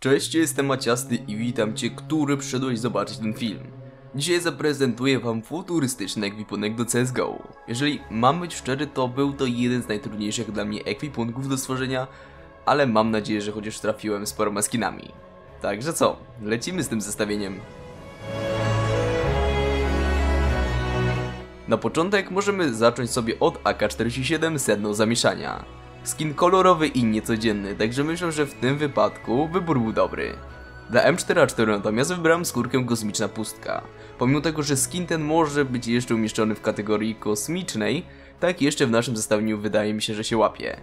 Cześć, jestem Maciasty i witam Cię, który przyszedłeś zobaczyć ten film. Dzisiaj zaprezentuję Wam futurystyczny ekwipunek do CSGO. Jeżeli mam być szczery, to był to jeden z najtrudniejszych dla mnie ekwipunków do stworzenia, ale mam nadzieję, że chociaż trafiłem z paroma skinami. Także co, lecimy z tym zestawieniem. Na początek możemy zacząć sobie od AK-47 sedno zamieszania. Skin kolorowy i niecodzienny, także myślę, że w tym wypadku wybór był dobry. Dla M4A4 natomiast wybrałem skórkę kosmiczna pustka. Pomimo tego, że skin ten może być jeszcze umieszczony w kategorii kosmicznej, tak jeszcze w naszym zestawieniu wydaje mi się, że się łapie.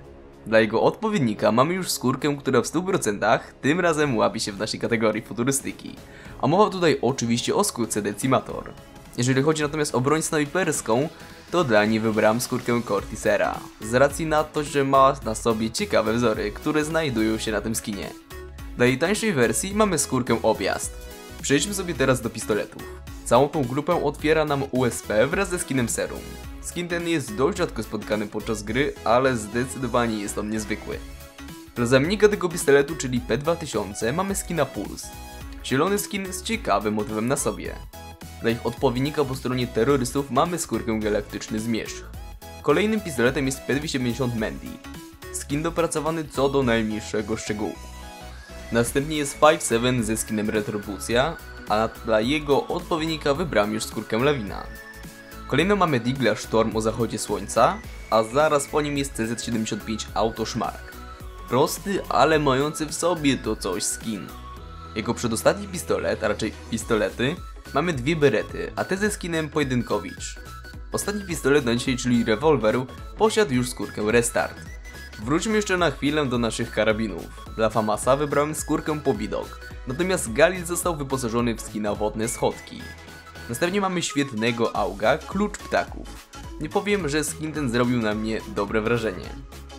Dla jego odpowiednika mamy już skórkę, która w 100% tym razem łapie się w naszej kategorii futurystyki. A mowa tutaj oczywiście o skórce Decimator. Jeżeli chodzi natomiast o broń snajperską, to dla niej wybrałem skórkę Cortisera, z racji na to, że ma na sobie ciekawe wzory, które znajdują się na tym skinie. Dla jej tańszej wersji mamy skórkę Objazd. Przejdźmy sobie teraz do pistoletów. Całą tą grupę otwiera nam USP wraz ze skinem Serum. Skin ten jest dość rzadko spotkany podczas gry, ale zdecydowanie jest on niezwykły. Dla zamiennika tego pistoletu, czyli P2000, mamy skina Pulse. Zielony skin z ciekawym motywem na sobie. Dla ich odpowiednika po stronie terrorystów mamy skórkę galaktyczny zmierzch. Kolejnym pistoletem jest P250 Mandy. Skin dopracowany co do najmniejszego szczegółu. Następnie jest 5-7 ze skinem Retrobucja, a dla jego odpowiednika wybrałem już skórkę Lawina. Kolejno mamy Digla Storm o zachodzie słońca, a zaraz po nim jest CZ75 Auto Szmark. Prosty, ale mający w sobie to coś skin. Jego przedostatni pistolet, a raczej pistolety, mamy dwie berety, a te ze skinem Pojedynkowicz. Ostatni pistolet na dzisiaj, czyli rewolwer, posiadł już skórkę Restart. Wróćmy jeszcze na chwilę do naszych karabinów. Dla Famasa wybrałem skórkę Pobidok, natomiast Galil został wyposażony w skina wodne schodki. Następnie mamy świetnego auga, klucz ptaków. Nie powiem, że skin ten zrobił na mnie dobre wrażenie.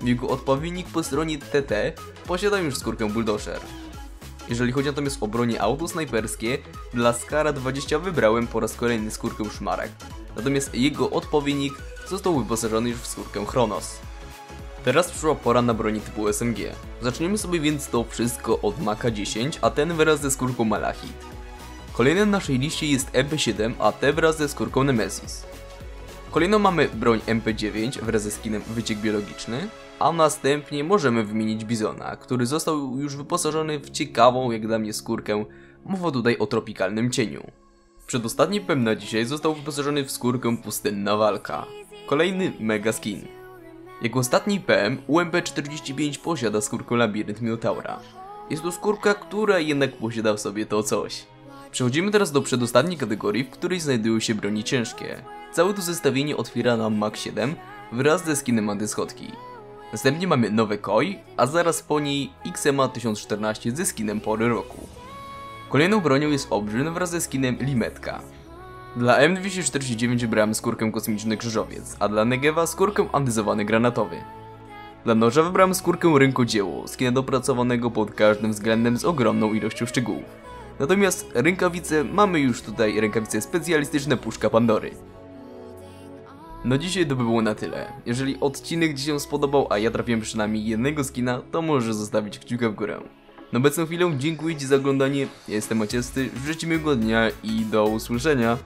Jego odpowiednik po stronie TT posiada już skórkę Bulldozer. Jeżeli chodzi natomiast o bronie autosnajperskie, dla Skara 20 wybrałem po raz kolejny skórkę Szmarek, natomiast jego odpowiednik został wyposażony już w skórkę Chronos. Teraz przyszła pora na broni typu SMG. Zaczniemy sobie więc to wszystko od Maka 10, a ten wraz ze skórką Malachit. Kolejnym na naszej liście jest MP7, a te wraz ze skórką Nemesis. Kolejno mamy broń MP9 wraz ze skinem Wyciek Biologiczny, a następnie możemy wymienić Bizona, który został już wyposażony w ciekawą jak dla mnie skórkę, mowa tutaj o tropikalnym cieniu. Przedostatni PM na dzisiaj został wyposażony w skórkę Pustynna Walka. Kolejny mega skin. Jego ostatni PM, UMP45 posiada skórkę Labirynt Minotaura. Jest to skórka, która jednak posiada w sobie to coś. Przechodzimy teraz do przedostatniej kategorii, w której znajdują się broni ciężkie. Całe to zestawienie otwiera nam Mach 7 wraz ze skinem antyschodki. Następnie mamy nowe Koi, a zaraz po niej XMA 1014 ze skinem pory roku. Kolejną bronią jest Obrzyn wraz ze skinem Limetka. Dla M249 wybrałem skórkę kosmiczny krzyżowiec, a dla Negewa skórkę antyzowany granatowy. Dla noża wybrałem skórkę rękodzieło, skina dopracowanego pod każdym względem z ogromną ilością szczegółów. Natomiast rękawice mamy już tutaj rękawice specjalistyczne puszka Pandory. No dzisiaj to by było na tyle. Jeżeli odcinek Ci się spodobał, a ja trafiłem przynajmniej jednego skina, to możesz zostawić kciuka w górę. Na obecną chwilę dziękuję Ci za oglądanie, ja jestem Maciasty, życzę miłego dnia i do usłyszenia.